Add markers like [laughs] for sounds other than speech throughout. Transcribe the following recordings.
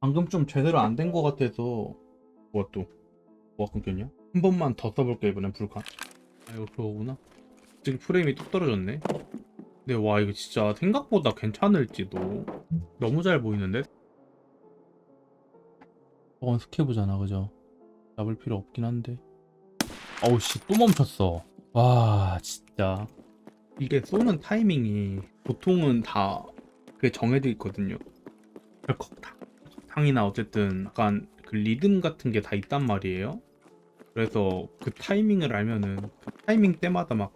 방금 좀 제대로 안 된 것 같아서 뭐가 또 뭐가 끊겼냐? 한 번만 더 써볼게 이번엔 불칸. 아 이거 그거구나. 지금 프레임이 뚝 떨어졌네. 근데 와 이거 진짜 생각보다 괜찮을지도 너무 잘 보이는데? 저건 스케브잖아 그죠? 잡을 필요 없긴 한데. 어우 씨 또 멈췄어. 와 진짜. 이게 쏘는 타이밍이 보통은 다 그게 정해져 있거든요. 덜컥탕 탕이나 어쨌든 약간 그 리듬 같은 게 다 있단 말이에요. 그래서 그 타이밍을 알면은 그 타이밍 때마다 막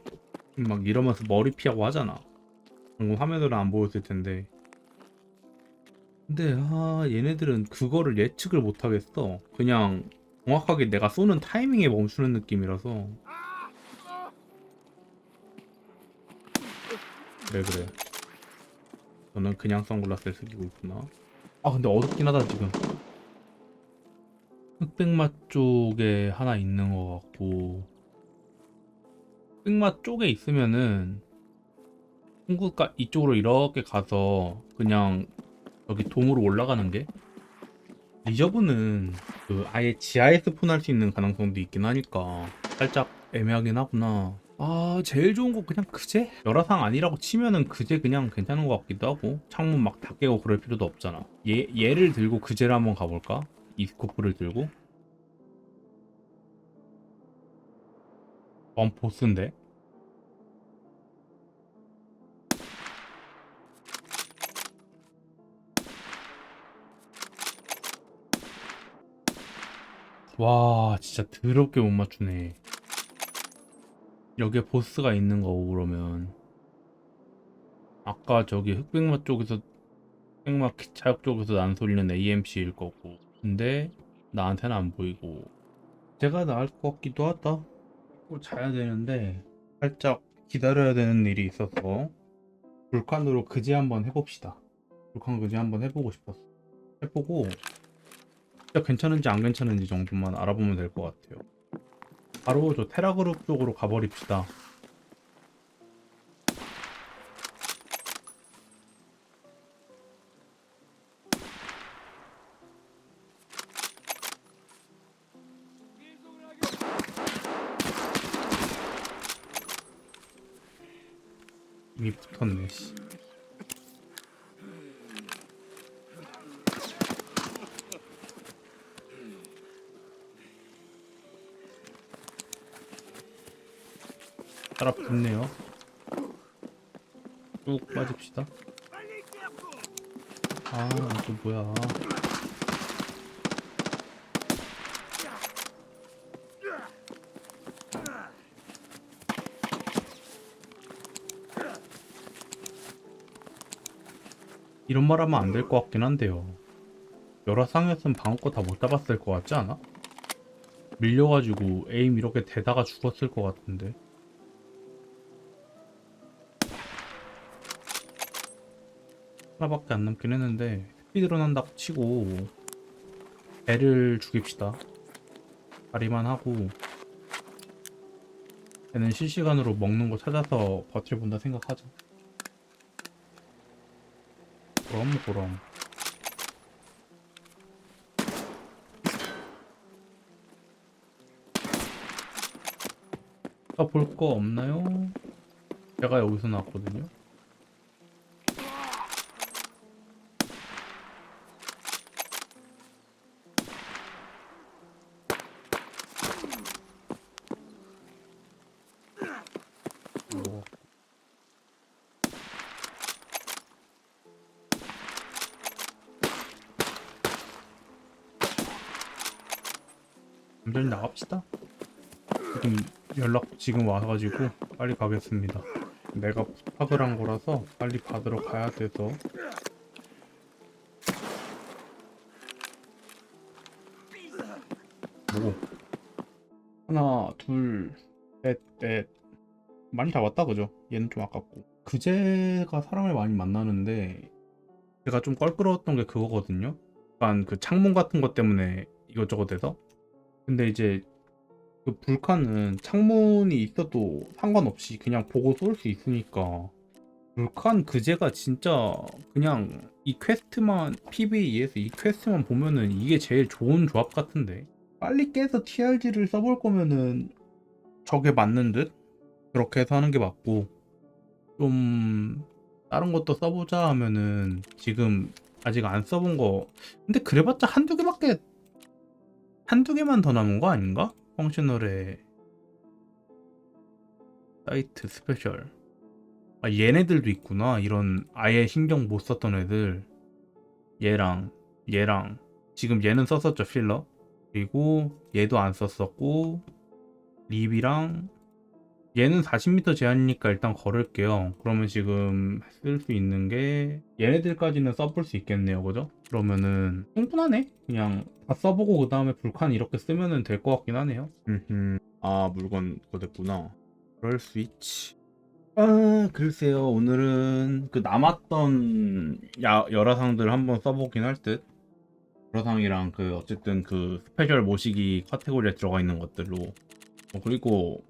막 이러면서 머리 피하고 하잖아. 방금 화면으로 안 보였을 텐데. 근데 아 얘네들은 그거를 예측을 못 하겠어. 그냥 정확하게 내가 쏘는 타이밍에 멈추는 느낌이라서. 그래 그래? 저는 그냥 선글라스를 쓰고 있구나 아 근데 어둡긴 하다 지금. 흑백맛 쪽에 하나 있는 것 같고. 흑백맛 쪽에 있으면은 홍구가 이쪽으로 이렇게 가서 그냥 여기 돔으로 올라가는 게? 리저브는 그 아예 지하에 스폰할 수 있는 가능성도 있긴 하니까 살짝 애매하긴 하구나 아 제일 좋은 거 그냥 그제? 열화상 아니라고 치면은 그제 그냥 괜찮은 것 같기도 하고 창문 막 다 깨고 그럴 필요도 없잖아. 얘, 얘를 들고 그제를 한번 가볼까? 이 스코프를 들고? 원 보스인데? 와 진짜 더럽게 못 맞추네 여기에 보스가 있는 거고 그러면. 아까 저기 흑백맛 쪽에서 흑백맛 기차역 쪽에서 난 소리는 AMC일 거고. 근데 나한테는 안 보이고. 제가 나을 것 같기도 하다. 또 자야 되는데 살짝 기다려야 되는 일이 있어서 불칸으로 그제 한번 해봅시다. 불칸 그제 한번 해보고 싶었어 해보고 진짜 괜찮은지 안 괜찮은지 정도만 알아보면 될 것 같아요. 바로 저 테라그룹 쪽으로 가버립시다. 따라 붙네요. 쭉 빠집시다. 아, 이거 뭐야. 이런 말 하면 안 될 것 같긴 한데요. 여러 상이었으면 방어 거 다 못 잡았을 것 같지 않아? 밀려가지고 에임 이렇게 대다가 죽었을 것 같은데. 하나밖에 안 남긴 했는데 스피드런 한다고 치고 배를 죽입시다. 다리만 하고 걔는 실시간으로 먹는 거 찾아서 버텨본다 생각하자 그럼 그럼. 아, 볼 거 없나요? 제가 여기서 나왔거든요 잠시 나갑시다. 지금 연락 지금 와가지고 빨리 가겠습니다. 내가 부탁을 한 거라서 빨리 받으러 가야 돼서 뭐 하나 둘셋넷 많이 잡았다 그죠? 얘는 좀 아깝고 그제가 사람을 많이 만나는데 제가 좀 껄끄러웠던 게 그거거든요 약간 그 창문 같은 것 때문에 이것저것 해서 근데 이제 그 불칸은 창문이 있어도 상관없이 그냥 보고 쏠 수 있으니까. 불칸 그제가 진짜 그냥 이 퀘스트만 PVE에서 이 퀘스트만 보면은 이게 제일 좋은 조합 같은데. 빨리 깨서 TRG를 써볼 거면은 저게 맞는 듯? 그렇게 해서 하는 게 맞고. 좀 다른 것도 써보자 하면은 지금 아직 안 써본 거. 근데 그래봤자 한두 개밖에 한두 개만 더 남은 거 아닌가? 펑셔널의 사이트 스페셜. 아 얘네들도 있구나. 이런 아예 신경 못 썼던 애들. 얘랑 얘랑. 지금 얘는 썼었죠 필러? 그리고 얘도 안 썼었고 립이랑. 얘는 40m 제한이니까 일단 걸을게요. 그러면 지금 쓸 수 있는 게 얘네들까지는 써볼 수 있겠네요 그죠? 그러면은 충분하네. 그냥 다 써보고 그 다음에 불칸 이렇게 쓰면은 될 것 같긴 하네요. 음흠. 아 물건 그거 됐구나. 그럴 수 있지. 아 글쎄요. 오늘은 그 남았던 야, 열화상들 한번 써보긴 할 듯. 열화상이랑 그 어쨌든 그 스페셜 모시기 카테고리에 들어가 있는 것들로. 어, 그리고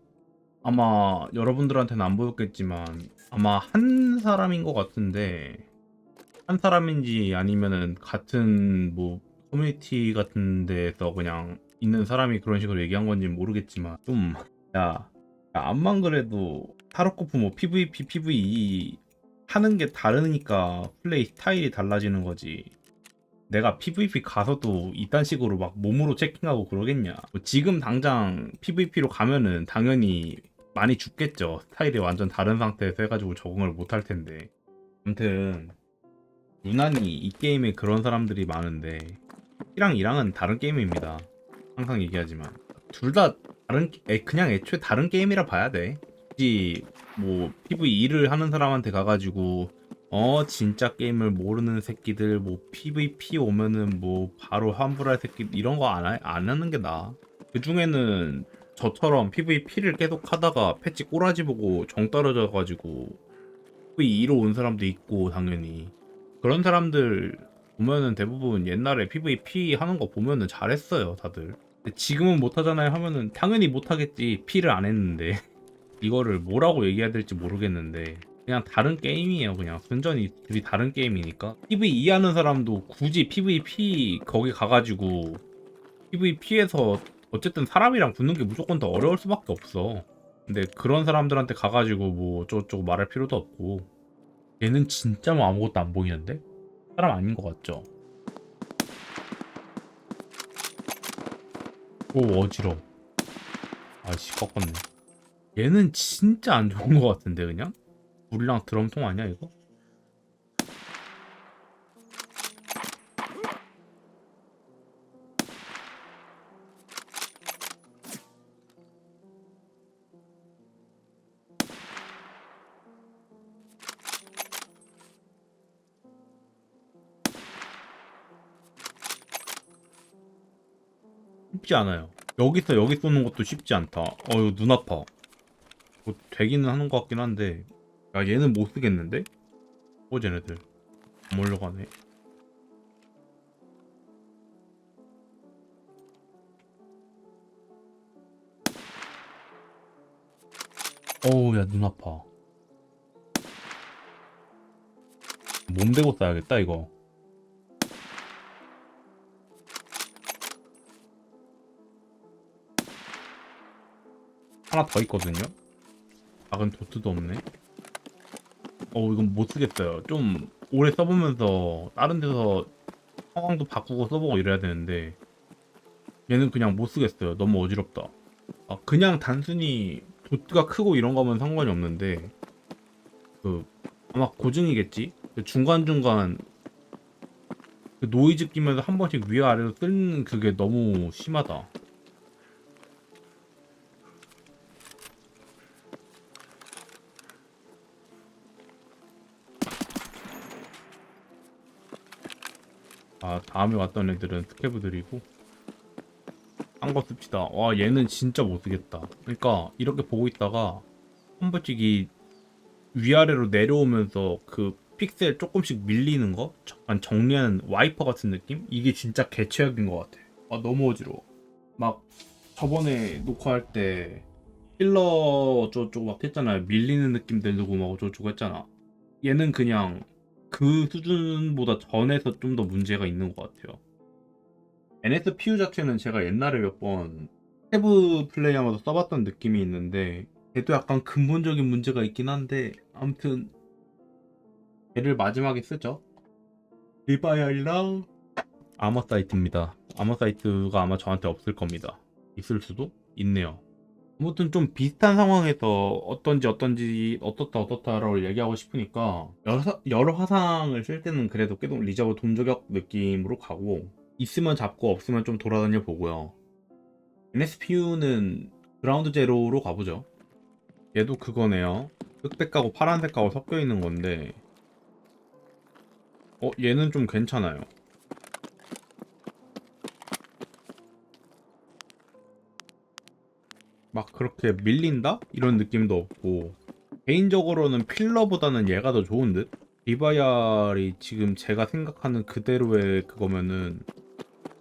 아마 여러분들한테는 안 보였겠지만 아마 한 사람인 것 같은데 한 사람인지 아니면은 같은 뭐 커뮤니티 같은 데에서 그냥 있는 사람이 그런 식으로 얘기한 건지 모르겠지만 좀 야, 야 암만 그래도 타로코프 뭐 PVP, PVE 하는 게 다르니까 플레이 스타일이 달라지는 거지. 내가 PVP 가서도 이딴 식으로 막 몸으로 체킹하고 그러겠냐. 뭐 지금 당장 PVP로 가면은 당연히 많이 죽겠죠. 스타일이 완전 다른 상태에서 해가지고 적응을 못 할 텐데. 아무튼 유난히 이 게임에 그런 사람들이 많은데 1랑 2랑은 다른 게임입니다. 항상 얘기하지만 둘 다 다른 애, 그냥 애초에 다른 게임이라 봐야 돼. 굳이 뭐 PVE를 하는 사람한테 가가지고 어 진짜 게임을 모르는 새끼들 뭐 PVP 오면은 뭐 바로 환불할 새끼 이런 거 안 안 하는 게 나아. 그 중에는 저처럼 PVP를 계속 하다가 패치 꼬라지 보고 정 떨어져 가지고 PVE로 온 사람도 있고 당연히 그런 사람들 보면은 대부분 옛날에 PVP 하는 거 보면은 잘했어요 다들. 지금은 못 하잖아요 하면은 당연히 못 하겠지 P를 안 했는데. [laughs] 이거를 뭐라고 얘기해야 될지 모르겠는데. 그냥 다른 게임이에요 그냥. 순전히 둘이 다른 게임이니까. PVE 하는 사람도 굳이 PVP 거기 가가지고 PVP에서 어쨌든 사람이랑 붙는 게 무조건 더 어려울 수밖에 없어. 근데 그런 사람들한테 가가지고 뭐 어쩌고저쩌고 말할 필요도 없고 얘는 진짜 뭐 아무것도 안 보이는데? 사람 아닌 것 같죠? 오 어지러 아씨 꺾었네 얘는 진짜 안 좋은 것 같은데 그냥? 물이랑 드럼통 아니야 이거? 쉽지 않아요. 여기서 여기 쏘는 것도 쉽지 않다. 어휴 눈 아파. 뭐 되기는 하는 것 같긴 한데. 야 얘는 못 쓰겠는데? 어 쟤네들. 안 몰려가네. 어우 야 눈 아파. 몸 대고 싸야겠다 이거 하나 더 있거든요 작은 도트도 없네. 어 이건 못 쓰겠어요. 좀 오래 써보면서 다른 데서 상황도 바꾸고 써보고 이래야 되는데 얘는 그냥 못 쓰겠어요. 너무 어지럽다. 아, 그냥 단순히 도트가 크고 이런 거면 상관이 없는데 그 아마 고증이겠지. 중간 중간 그 노이즈 끼면서 한 번씩 위아래로 뜨는 그게 너무 심하다. 아 다음에 왔던 애들은 스케브들이고 딴 거 씁시다. 와 얘는 진짜 못쓰겠다. 그러니까 이렇게 보고 있다가 한 번씩 이 위아래로 내려오면서 그 픽셀 조금씩 밀리는 거? 약간 정리하는 와이퍼 같은 느낌? 이게 진짜 개최악인 것 같아. 아 너무 어지러워. 막 저번에 녹화할 때 필러 어쩌고저쩌고 막 했잖아요. 밀리는 느낌 들고 막 어쩌고저쩌고 했잖아. 얘는 그냥 그 수준보다 전에서 좀 더 문제가 있는 것 같아요. NSPU 자체는 제가 옛날에 몇번 태브 플레이하면서 써봤던 느낌이 있는데 얘도 약간 근본적인 문제가 있긴 한데 아무튼 얘를 마지막에 쓰죠. 리바이랑 아머 사이트입니다. 아머 사이트가 아마 저한테 없을 겁니다. 있을 수도 있네요. 아무튼 좀 비슷한 상황에서 어떤지 어떤지 어떻다 어떻다라고 얘기하고 싶으니까 여러, 사- 여러 화상을 쓸 때는 그래도 계속 리저브 동저격 느낌으로 가고 있으면 잡고 없으면 좀 돌아다녀 보고요. NSPU는 그라운드 제로로 가보죠. 얘도 그거네요. 흑백하고 파란색하고 섞여 있는 건데 어 얘는 좀 괜찮아요. 막 그렇게 밀린다? 이런 느낌도 없고. 개인적으로는 필러보다는 얘가 더 좋은 듯? 리바이알이 지금 제가 생각하는 그대로의 그거면은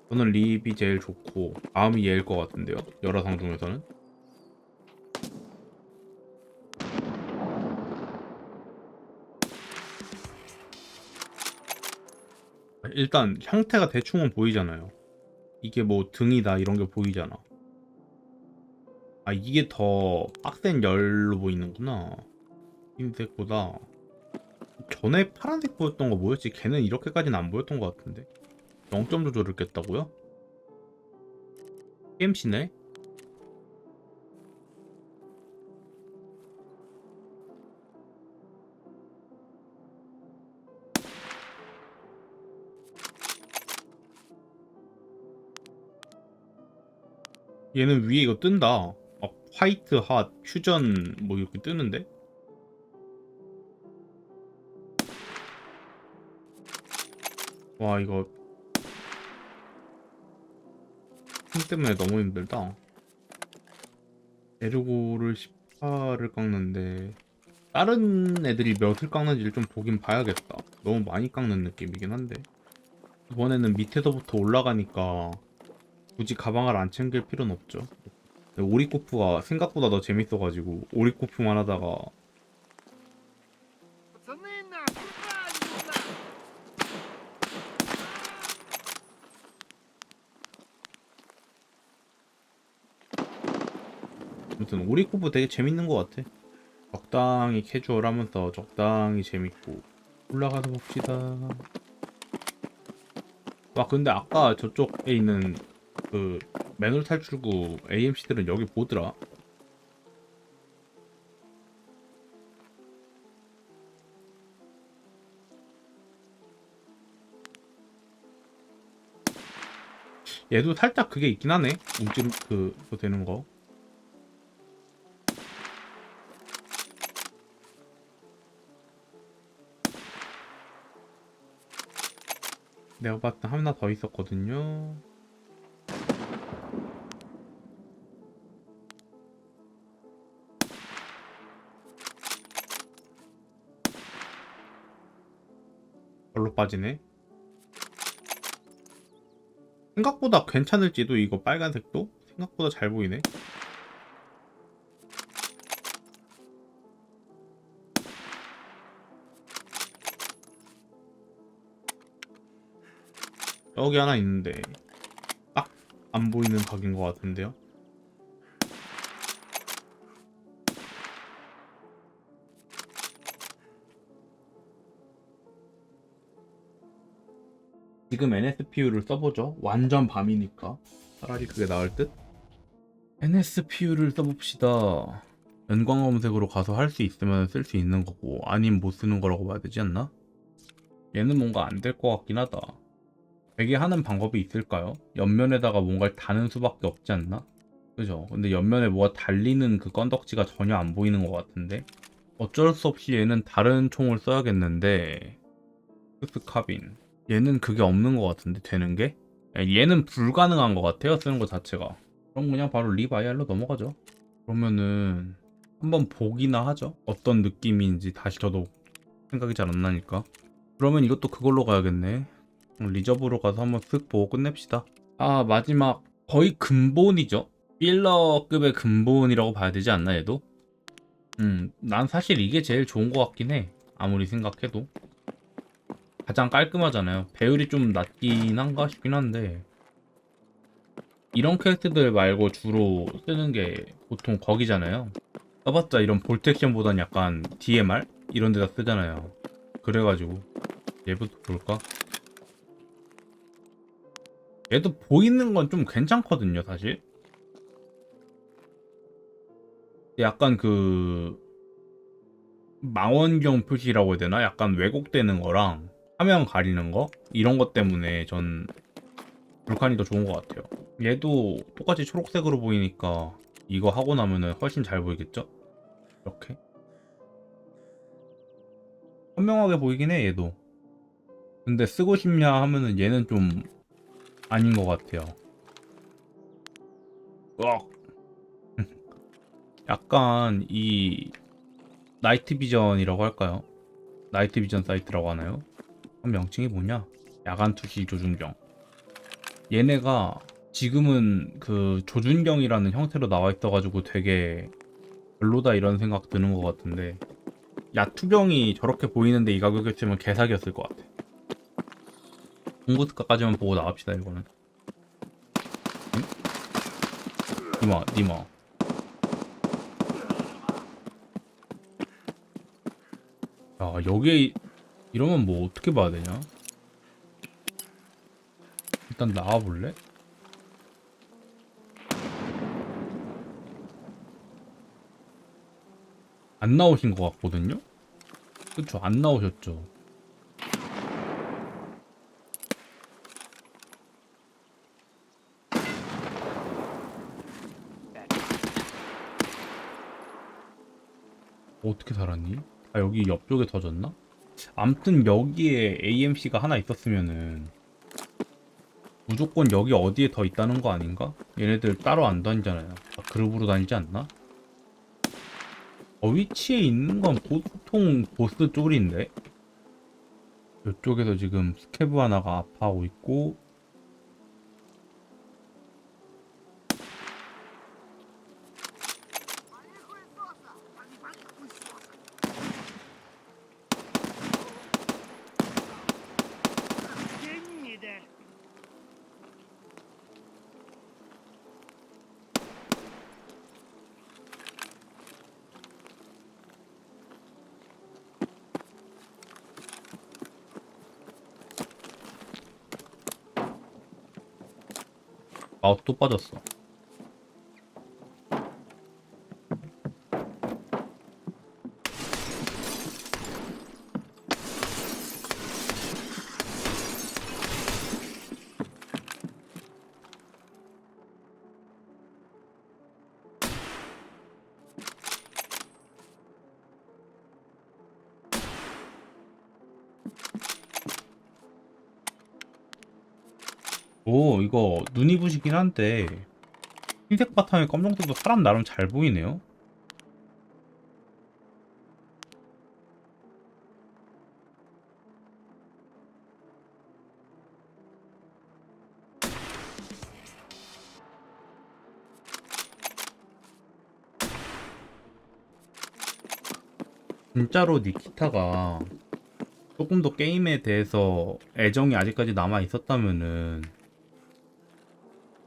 저는 립이 제일 좋고 다음이 얘일 것 같은데요. 여러 상 중에서는. 일단 형태가 대충은 보이잖아요. 이게 뭐 등이다 이런 게 보이잖아 아 이게 더 빡센 열로 보이는구나 흰색보다 전에 파란색 보였던 거 뭐였지? 걔는 이렇게까지는 안 보였던 것 같은데 0점 조절을 깼다고요? 게임시네? 얘는 위에 이거 뜬다. 막 화이트 핫, 퓨전 뭐 이렇게 뜨는데? 와 이거 힘 때문에 너무 힘들다. 에르고를 18을 깎는데 다른 애들이 몇을 깎는지를 좀 보긴 봐야겠다. 너무 많이 깎는 느낌이긴 한데 이번에는 밑에서부터 올라가니까 굳이 가방을 안 챙길 필요는 없죠. 오리코프가 생각보다 더 재밌어가지고 오리코프만 하다가 아무튼 오리코프 되게 재밌는 것 같아. 적당히 캐주얼하면서 적당히 재밌고 올라가서 봅시다. 와 근데 아까 저쪽에 있는 그 맨홀 탈출구 AMC들은 여기 보더라. 얘도 살짝 그게 있긴 하네. 움찔 그, 그거 되는 거. 내가 때 하나 더 있었거든요. 빠지네. 생각보다 괜찮을지도 이거 빨간색도 생각보다 잘 보이네. 여기 하나 있는데 딱 안 보이는 각인 것 같은데요. 지금 NSPU를 써보죠. 완전 밤이니까 차라리 그게 나을 듯. NSPU를 써봅시다. 연광 검색으로 가서 할 수 있으면 쓸 수 있는 거고 아님 못 쓰는 거라고 봐야 되지 않나? 얘는 뭔가 안 될 것 같긴 하다. 되게 하는 방법이 있을까요? 옆면에다가 뭔가를 다는 수밖에 없지 않나? 그죠? 근데 옆면에 뭐가 달리는 그 건덕지가 전혀 안 보이는 것 같은데? 어쩔 수 없이 얘는 다른 총을 써야겠는데 스카빈 얘는 그게 없는 것 같은데 되는 게? 얘는 불가능한 것 같아요 쓰는 것 자체가 그럼 그냥 바로 리바이알로 넘어가죠 그러면은 한번 보기나 하죠 어떤 느낌인지 다시 저도 생각이 잘 안 나니까 그러면 이것도 그걸로 가야겠네 리저브로 가서 한번 쓱 보고 끝냅시다. 아 마지막 거의 근본이죠. 필러급의 근본이라고 봐야 되지 않나 얘도? 음, 난 사실 이게 제일 좋은 것 같긴 해. 아무리 생각해도. 가장 깔끔하잖아요. 배율이 좀 낮긴 한가 싶긴 한데 이런 캐릭터들 말고 주로 쓰는 게 보통 거기잖아요. 써봤자 이런 볼텍션보단 약간 DMR 이런 데다 쓰잖아요. 그래가지고 얘부터 볼까? 얘도 보이는 건 좀 괜찮거든요, 사실. 약간 그 망원경 표시라고 해야 되나? 약간 왜곡되는 거랑 화면 가리는 거 이런 것 때문에 전 불칸이 더 좋은 것 같아요. 얘도 똑같이 초록색으로 보이니까 이거 하고 나면은 훨씬 잘 보이겠죠? 이렇게 선명하게 보이긴 해 얘도. 근데 쓰고 싶냐 하면은 얘는 좀 아닌 것 같아요. 으악. [laughs] 약간 이 나이트 비전이라고 할까요? 나이트 비전 사이트라고 하나요? 한 명칭이 뭐냐? 야간 투시 조준경. 얘네가 지금은 그 조준경이라는 형태로 나와 있어가지고 되게 별로다 이런 생각 드는 것 같은데 야투경이 저렇게 보이는데 이 가격이었으면 개사기였을 것 같아. 공고특가까지만 보고 나갑시다 이거는. 응? 니마 니마. 야 여기에 이- 이러면 뭐 어떻게 봐야 되냐? 일단 나와 볼래? 안 나오신 것 같거든요? 그쵸 안 나오셨죠? 어떻게 살았니? 아 여기 옆쪽에 터졌나? 암튼 여기에 AMC가 하나 있었으면은 무조건 여기 어디에 더 있다는 거 아닌가? 얘네들 따로 안 다니잖아요. 다 그룹으로 다니지 않나? 어, 위치에 있는 건 보통 보스 쪽인데? 이쪽에서 지금 스케브 하나가 아파하고 있고 마우스 또 빠졌어. 오, 이거 눈이 부시긴 한데 흰색 바탕에 검정색도 사람 나름 잘 보이네요. 진짜로 니키타가 조금 더 게임에 대해서 애정이 아직까지 남아 있었다면은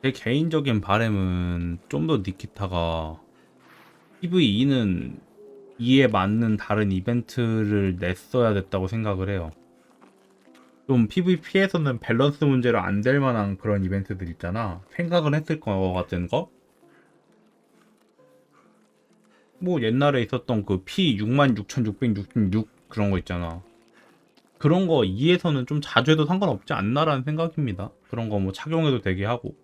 제 개인적인 바람은 좀 더 니키타가 PVE는 이에 맞는 다른 이벤트를 냈어야 됐다고 생각을 해요. 좀 PVP에서는 밸런스 문제로 안 될 만한 그런 이벤트들 있잖아. 생각을 했을 것 같은 거? 뭐 옛날에 있었던 그 P 66,666 그런 거 있잖아. 그런 거 2에서는 좀 자주 해도 상관없지 않나라는 생각입니다. 그런 거 뭐 착용해도 되게 하고.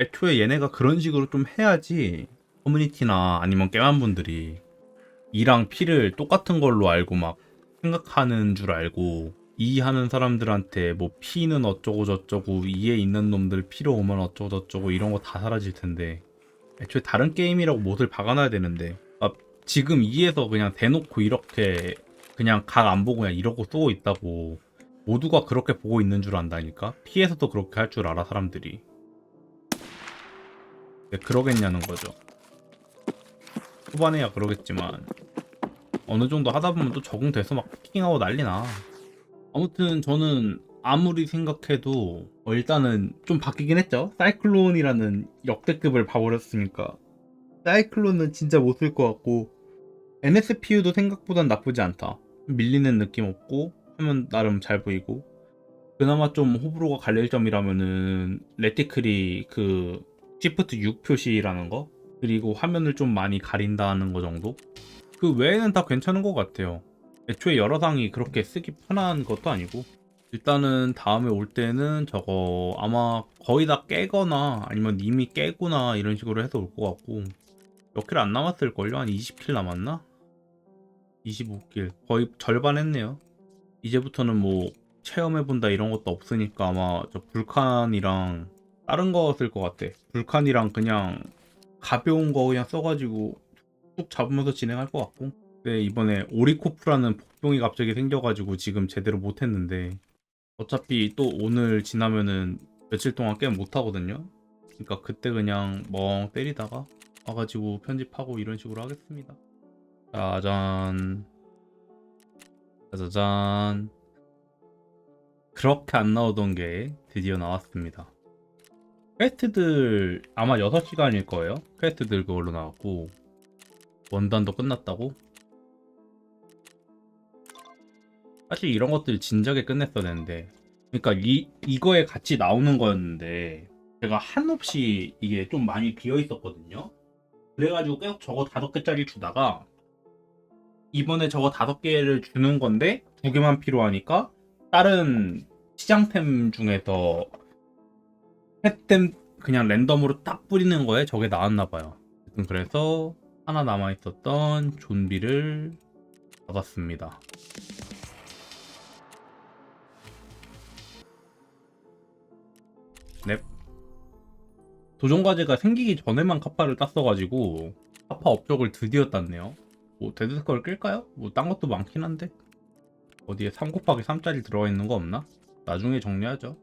애초에 얘네가 그런 식으로 좀 해야지 커뮤니티나 아니면 깨만 분들이 이랑 P를 똑같은 걸로 알고 막 생각하는 줄 알고 이해하는 사람들한테 뭐 P는 어쩌고 저쩌고 이에 있는 놈들 P로 오면 어쩌고 저쩌고 이런 거 다 사라질 텐데 애초에 다른 게임이라고 못을 박아놔야 되는데 아, 지금 2에서 그냥 대놓고 이렇게 그냥 각 안 보고 그냥 이러고 쏘고 있다고 모두가 그렇게 보고 있는 줄 안다니까? P에서도 그렇게 할 줄 알아 사람들이. 왜 그러겠냐는 거죠 초반에야 그러겠지만 어느 정도 하다 보면 또 적응돼서 막 피킹하고 난리나 아무튼 저는 아무리 생각해도 어, 일단은 좀 바뀌긴 했죠. 사이클론이라는 역대급을 봐버렸으니까 사이클론은 진짜 못 쓸 것 같고 NSPU도 생각보단 나쁘지 않다. 밀리는 느낌 없고 하면 나름 잘 보이고 그나마 좀 호불호가 갈릴 점이라면은 레티클이 그 시프트 6 표시라는 거? 그리고 화면을 좀 많이 가린다는 거 정도? 그 외에는 다 괜찮은 것 같아요. 애초에 여러 상이 그렇게 쓰기 편한 것도 아니고. 일단은 다음에 올 때는 저거 아마 거의 다 깨거나 아니면 이미 깨거나 이런 식으로 해서 올 것 같고. 몇 킬 안 남았을걸요? 한 20킬 남았나? 25킬. 거의 절반 했네요. 이제부터는 뭐 체험해본다 이런 것도 없으니까 아마 저 불칸이랑 다른 거 쓸 것 같아. 불칸이랑 그냥 가벼운 거 그냥 써가지고 뚝 잡으면서 진행할 것 같고. 근데 이번에 오리코프라는 복병이 갑자기 생겨가지고 지금 제대로 못했는데 어차피 또 오늘 지나면은 며칠 동안 게임 못하거든요. 그러니까 그때 그냥 멍 때리다가 와가지고 편집하고 이런 식으로 하겠습니다. 짜잔. 짜자잔. 그렇게 안 나오던 게 드디어 나왔습니다 퀘스트들 아마 6시간일 거예요 퀘스트들 그걸로 나왔고 원단도 끝났다고? 사실 이런 것들 진작에 끝냈어야 되는데 그러니까 이, 이거에 같이 나오는 거였는데 제가 한없이 이게 좀 많이 비어 있었거든요 그래가지고 계속 저거 다섯 개짜리 주다가 이번에 저거 다섯 개를 주는 건데 두 개만 필요하니까 다른 시장템 중에서 펫템 그냥 랜덤으로 딱 뿌리는 거에 저게 나왔나 봐요. 그래서 하나 남아 있었던 좀비를 잡았습니다. 넵. 도전 과제가 생기기 전에만 카파를 땄어가지고 카파 업적을 드디어 땄네요. 뭐 데드스컬 끌까요? 뭐 딴 것도 많긴 한데 어디에 3 곱하기 3짜리 들어가 있는 거 없나? 나중에 정리하죠.